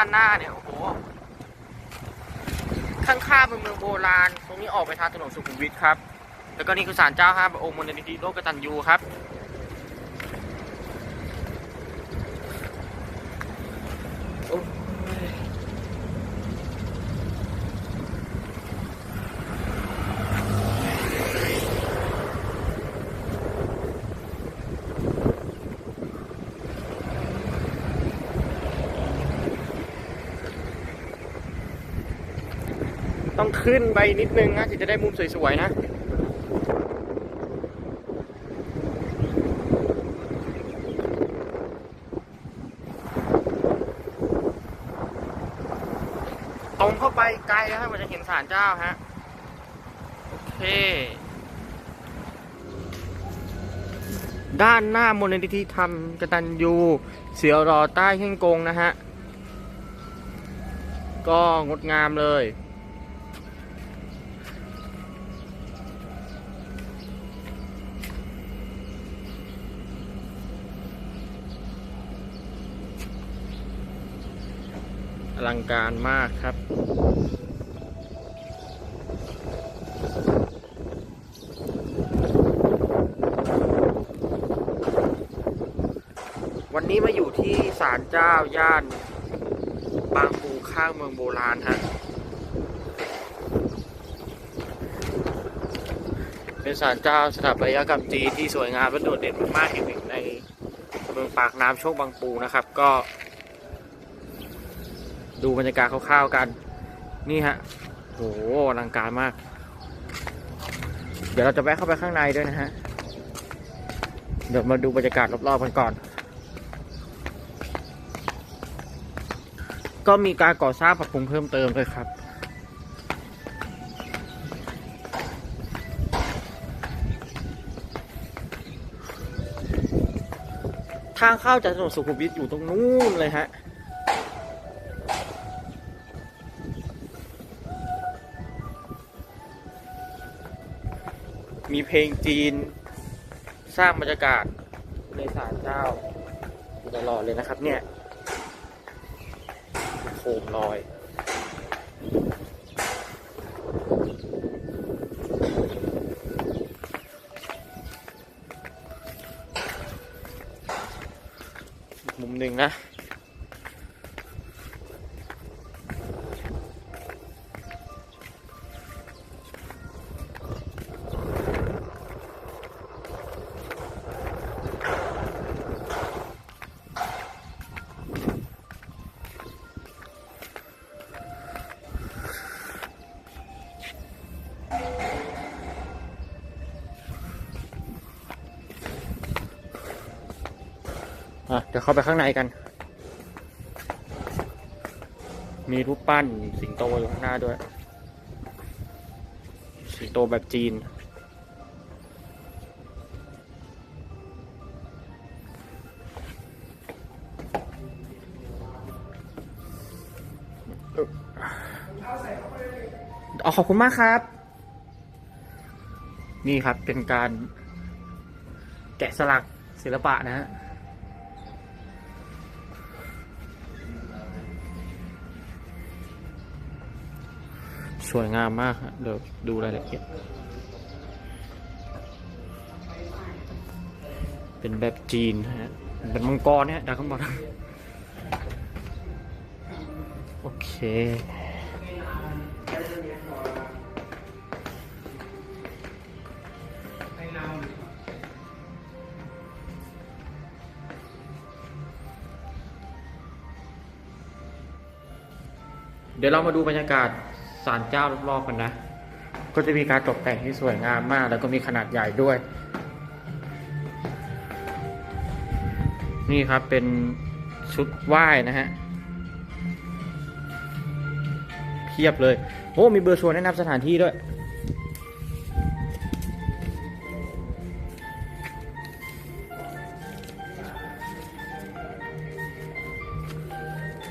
ด้านหน้าเนี่ยโอ้โหข้างๆเป็นเมืองโบราณ ตรงนี้ออกไปทางถนนสุขุมวิทครับ แล้วก็นี่คือศาลเจ้าห้าพระองค์มูลนิธิโลกกตัญญูครับ ต้องขึ้นไปนิดนึงนะถึงจะได้มุมสวยๆนะตรงเข้าไปไกลแล้วมันจะเห็นศาลเจ้าฮะ โอเค ด้านหน้ามูลนิธิธรรมกตัญญูเสียวรอใต้เฮ่งกงนะฮะ ก็งดงามเลย อลังการมากครับ วันนี้มาอยู่ที่ศาลเจ้าย่าน บางปูข้างเมืองโบราณฮะเป็นศาลเจ้าสถาปัตยกรรมจีนที่สวยงามและโดดเด่นมากๆแห่งหนึ่งในเมืองปากน้ำโชคบางปูนะครับ ก็ ดูบรรยากาศคร่าวๆกัน นี่ฮะโหอลังการมาก เดี๋ยวเราจะแวะเข้าไปข้างในด้วยนะฮะ เดี๋ยวมาดูบรรยากาศรอบๆกันก่อน ก็มีการก่อสร้างปรับปรุงเพิ่มเติมด้วยครับทางเข้าจากถนนสุขุมวิทอยู่ตรงนู้นเลยฮะ มีเพลงจีน สร้างบรรยากาศในศาลเจ้าตลอดเลยนะครับเนี่ยโคมลอยมุมหนึ่งนะ อะเดี๋ยวเข้าไปข้างในกัน มีรูปปั้นสิงโตอยู่ข้างหน้าด้วย สิงโตแบบจีน เอาขอบคุณมากครับ นี่ครับเป็นการแกะสลักศิลปะนะฮะ สวยงามมากฮะเดี๋ยวดูรายละเอียด เป็นแบบจีนฮะ เป็นมังกรเนี่ยจากข้างบนโอเคเดี๋ยวเรามาดูบรรยากาศ ศาลเจ้ารอบๆกันนะ ก็จะมีการตกแต่งที่สวยงามมาก แล้วก็มีขนาดใหญ่ด้วย นี่ครับเป็นชุดไหว้นะฮะเพียบเลย โอ้มีเบอร์ชวนแนะนำสถานที่ด้วย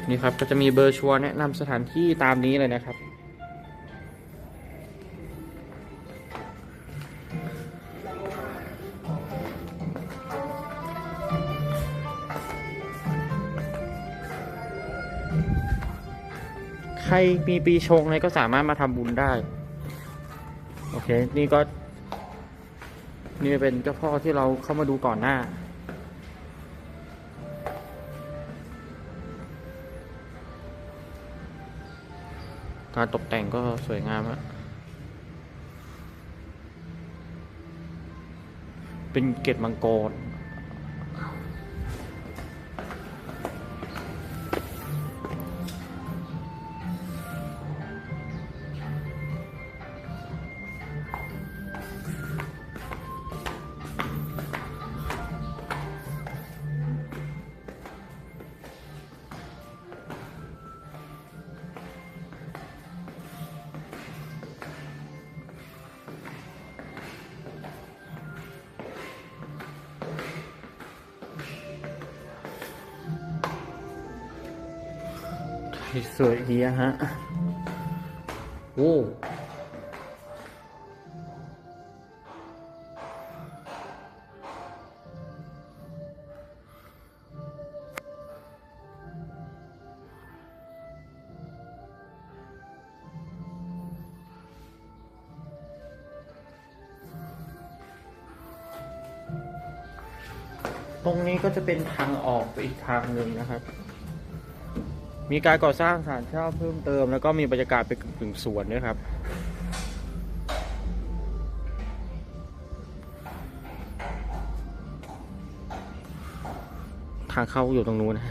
นี่ครับก็จะมีเบอร์ชัวร์แนะนำสถานที่ตามนี้เลยนะครับ รมีปีชงอะไรก็สามารถมาทำบุญได้ โอเค นี่ก็ นี่เป็นเจ้าพ่อที่เราเข้ามาดูก่อนหน้า การตกแต่งก็สวยงามอะเป็นเกล็ดมังกร สวยเฮียฮะ โอ้ตรงนี้ก็จะเป็นทางออกไปอีกทางหนึ่งนะครับ มีการก่อสร้างสานเช่าเพิ่มเติม แล้วก็มีบรรยากาศเป็นกึ่งสวนด้วยครับ ทางเข้าอยู่ตรงนู้นนะ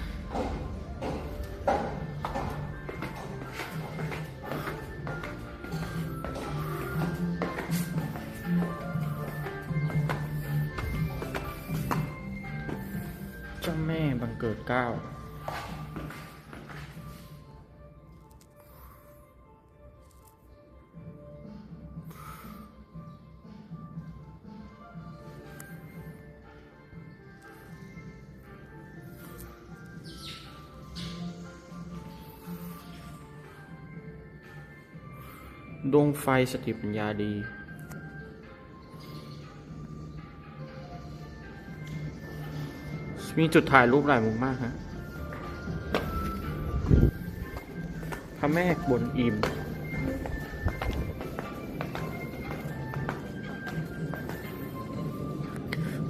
เจ้าแม่บังเกิดเก้า วงไฟสติปัญญาดี มีจุดถ่ายรูปหลายมุมมากฮะพระแม่บนอิม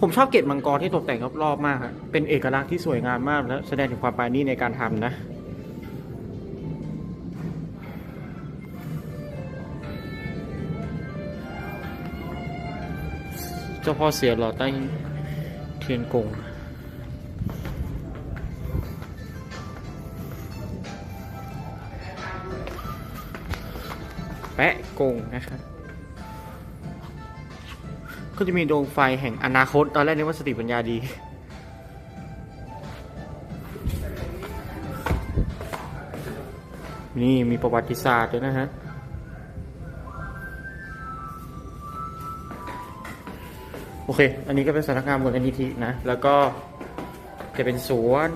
ผมชอบเกล็ดมังกรที่ตกแต่งรอบๆมากฮะเป็นเอกลักษณ์ที่สวยงามมากและแสดงถึงความปราณีตในการทำนะ จ้าพ่อเสียหลอดใต้เทียนกงแปะกงนะครับก็จะมีดวงไฟแห่งอนาคต ตอนแรกนึกว่าสติปัญญาดี นี่มีประวัติศาสตร์ด้วยนะฮะ โอเค อันนี้ก็เป็นสำนักงานมูลนิธินะ แล้วก็จะเป็นสวน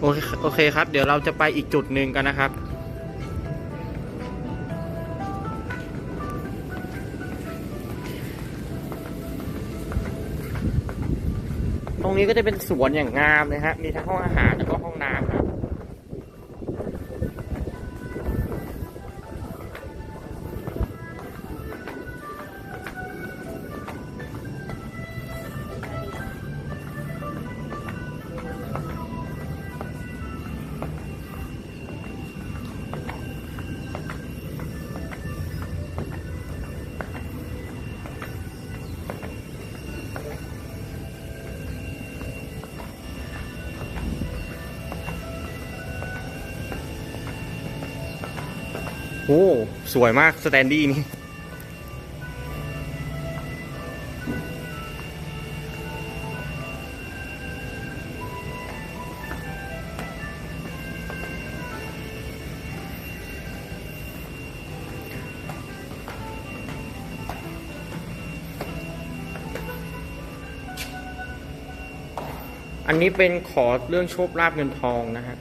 โอเคโอเคครับ เดี๋ยวเราจะไปอีกจุดหนึ่งกันนะครับ ตรงนี้ก็จะเป็นสวนอย่างงามเลยฮะ มีทั้งห้องอาหารแล้วก็ห้องน้ำครับ โอ้สวยมากสแตนดี้นี่อันนี้เป็นขอเรื่องโชคลาภเงินทองนะฮะ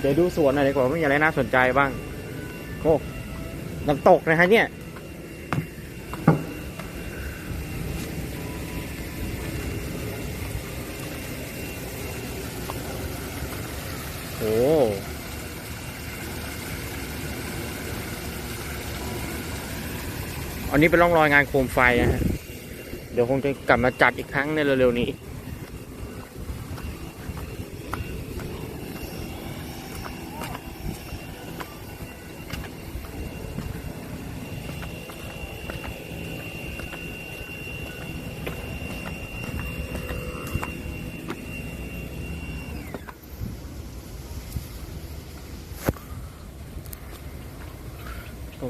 เดี๋ยวดูสวนหน่อยดีกว่าว่ามีอะไรน่าสนใจบ้างโอ้น้ำตกนะฮะเนี่ยโอ้อันนี้เป็นร่องรอยงานโคมไฟนะฮะ เดี๋ยวคงจะกลับมาจัดอีกครั้งในเร็วๆนี้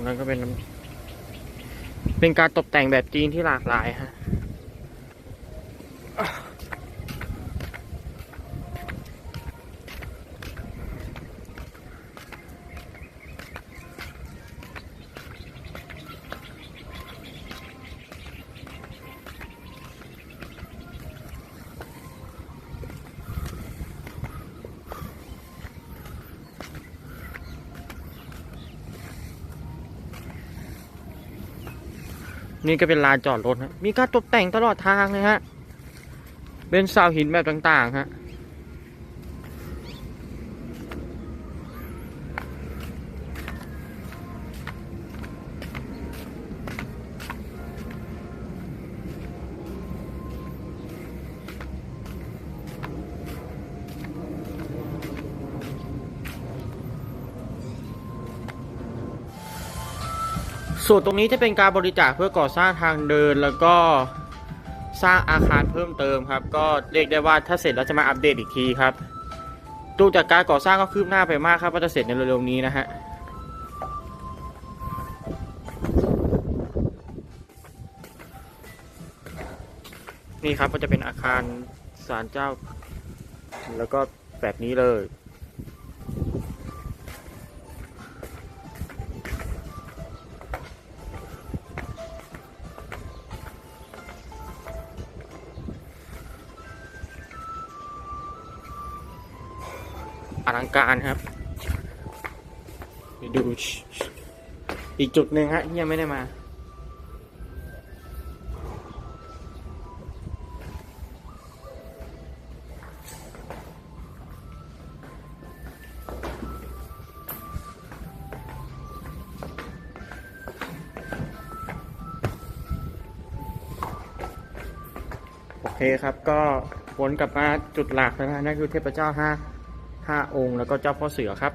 ตรงนั้นก็เป็นเป็นการตกแต่งแบบจีนที่หลากหลายฮะ นี่ก็เป็นลานจอดรถฮะมีการตกแต่งตลอดทางเลยฮะเป็นเสาหินแบบต่างๆฮะ ส่วนตรงนี้จะเป็นการบริจาคเพื่อก่อสร้างทางเดินแล้วก็สร้างอาคารเพิ่มเติมครับ ก็เรียกได้ว่าถ้าเสร็จแล้วจะมาอัปเดตอีกทีครับดูจากการก่อสร้างก็คืบหน้าไปมากครับว่าจะเสร็จในเร็วๆนี้นะฮะนี่ครับก็จะเป็นอาคารศาลเจ้า แล้วก็แบบนี้เลย ลังการครับไปดูอีกจุดหนึ่งฮะที่ยังไม่ได้มา โอเคครับก็วนกลับมาจุดหลักแล้วนะนั่นคือเทพเจ้าห้า ห้าองค์ แล้วก็เจ้าพ่อเสือครับ